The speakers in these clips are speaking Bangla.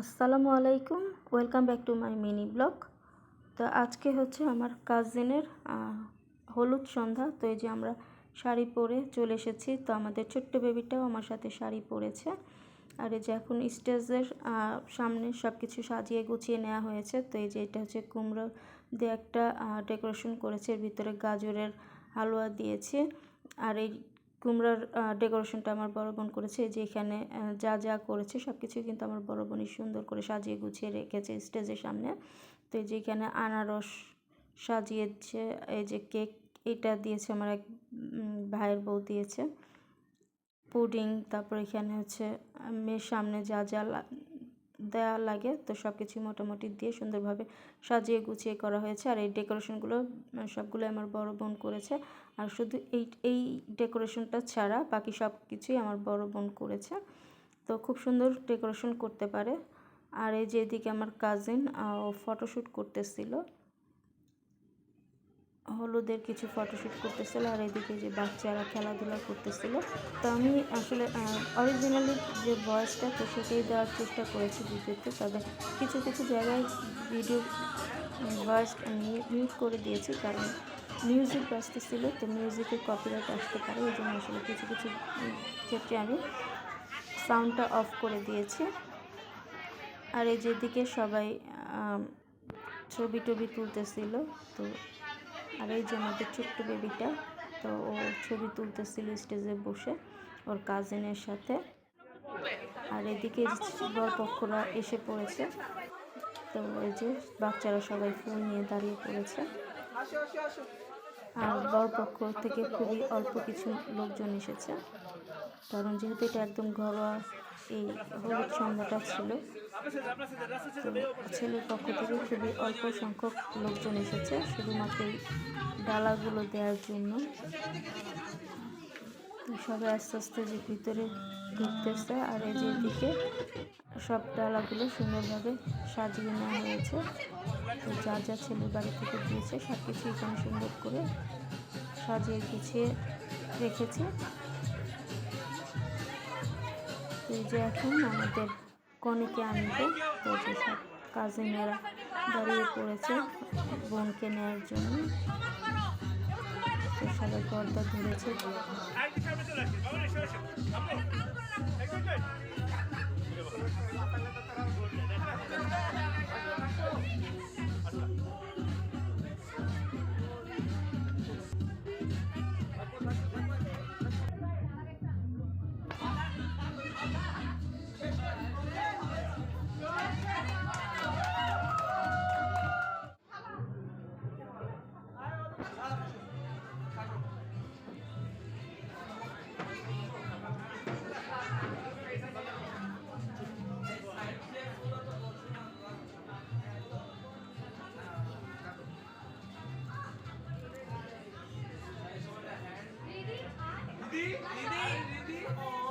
আসসালামু আলাইকুম, welcome back to my mini blog. তো আজকে হচ্ছে আমার কাজিনের হলুদ সন্ধ্যা, তো এই যে আমরা শাড়ি পরে চলে এসেছি। তো আমাদের ছোট্ট বেবিটাও আমার সাথে শাড়ি পরেছে। আর এই যে এখন স্টেজের সামনে সব কিছু সাজিয়ে গুছিয়ে নেওয়া হয়েছে। তো এই যে এটা হচ্ছে কুমড়ো দিয়ে একটা ডেকোরেশন করেছে। এর ভিতরে গাজরের হালুয়া দিয়েছে। আর এই কুমড়ার ডেকোরেশনটা আমার বড় বোন করেছে যে এখানে যা যা করেছে সব কিছুই কিন্তু আমার বড় বোনই সুন্দর করে সাজিয়ে গুছিয়ে রেখেছে স্টেজের সামনে। তো এই যে এখানে আনারস সাজিয়েছে, এই যে কেক এটা দিয়েছে আমার এক ভাইয়ের বউ দিয়েছে। পুডিং, তারপর এখানে হচ্ছে মেয়ের সামনে যা যা দেওয়া লাগে। তো সব কিছু মোটামুটি দিয়ে সুন্দরভাবে সাজিয়ে গুছিয়ে করা হয়েছে। আর এই ডেকোরেশনগুলো সবগুলো আমার বড় বোন করেছে। আর শুধু এই এই ডেকোরেশনটা ছাড়া বাকি সব কিছুই আমার বড় বোন করেছে। তো খুব সুন্দর ডেকোরেশন করতে পারে। আর এই যে এদিকে আমার কাজিন ফটোশ্যুট করতেছিল। হলুদের কিছু ফটোশ্যুট করতেছিল আর এদিকে যে বাচ্চারা খেলাধুলা করতেছিল। তো আমি আসলে অরিজিনালি যে ভয়েসটা তো সেটাই দেওয়ার চেষ্টা করেছি ভিডিওতে তবে কিছু কিছু জায়গায় ভিডিও ভয়েস মিউট করে দিয়েছি কারণ মিউজিক বাজতেছিল, তো মিউজিকের কপিরাইট আসতে পারে। এই জন্য আসলে কিছু কিছু ক্ষেত্রে আমি সাউন্ডটা অফ করে দিয়েছি। আর এই যেদিকে সবাই ছবি টবি তুলতেছিল, তো আর এই যে আমাদের ছোট্ট বেবিটা, তো ও ছবি তুলতেছিল স্টেজে বসে ওর কাজিনের সাথে। আর এদিকে বরপক্ষরা এসে পড়েছে। তো এই যে বাচ্চারা সবাই ফুল নিয়ে দাঁড়িয়ে পড়েছে। আর বরপক্ষ থেকে খুবই অল্প কিছু লোকজন এসেছে। কারণ যেহেতু এটা একদম ঘরোয়া এই হলুদ সন্ধ্যাটা ছিল। ছেলের পক্ষ থেকে খুবই অল্প সংখ্যক লোকজন এসেছে, শুধুমাত্র এই ডালাগুলো দেওয়ার জন্য। সবাই আস্তে আস্তে যে ভিতরে ঢুকতেছে আর এই যে দিকে সব ডালাগুলো সুন্দরভাবে সাজিয়ে নেওয়া হয়েছে। তো যা যা ছেলের বাড়ি থেকে দিয়েছে সব কিছু এখানে সুন্দর করে সাজিয়ে গুছিয়ে রেখেছে। এই যে এখন আমাদের কনেকে আনবে, তো সব কাজিনেরা দাঁড়িয়ে পড়েছে বোনকে নেওয়ার জন্য। সবাই পর্দা ধরেছে। Didi. Didi.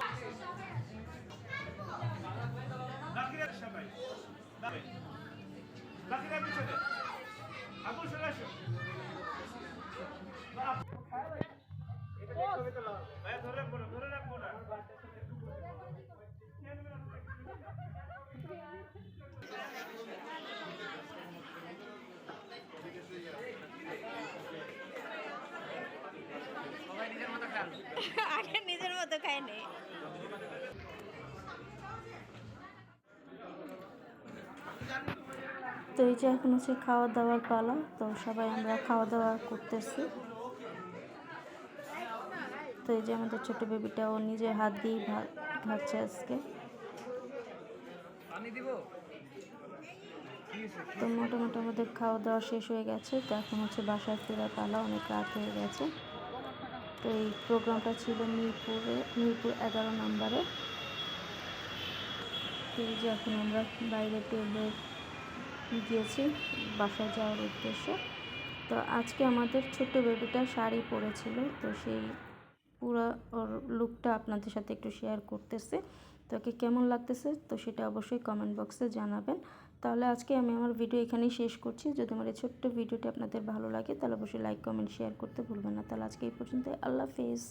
আগে নিজের মতো খায় তো এই যে এখন হচ্ছে খাওয়া দাওয়ার পালা তো সবাই আমরা খাওয়া দাওয়া করতেছি। তো এই যে আমাদের ছোট বেবিটা ও নিজে হাত দিয়েই ভাত খাচ্ছে আজকে। তো মোটামুটি আমাদের খাওয়া দাওয়া শেষ হয়ে গেছে তো এখন হচ্ছে বাসায় ফেরার পালা অনেক রাত হয়ে গেছে। তো এই প্রোগ্রামটা ছিল মিরপুরে, মিরপুর এগারো নম্বরে। তো এই যে এখন আমরা বাইরে টেবিলে গিয়েছি বাসায় যাওয়ার উদ্দেশ্যে। তো আজকে আমাদের ছোট্ট বেবিটা শাড়ি পরেছিল, তো সেই পুরো ওর লুকটা আপনাদের সাথে একটু শেয়ার করতেছে। তো কেমন লাগতেছে? তো সেটা অবশ্যই কমেন্ট বক্সে জানাবেন। তাহলে আজকে আমি আমার ভিডিও এখানেই শেষ করছি। যদি আমার এই ছোট্ট ভিডিওটি আপনাদের ভালো লাগে, তাহলে অবশ্যই লাইক কমেন্ট শেয়ার করতে ভুলবেন না। তাহলে আজকে এই পর্যন্ত আল্লাহ হাফেজ।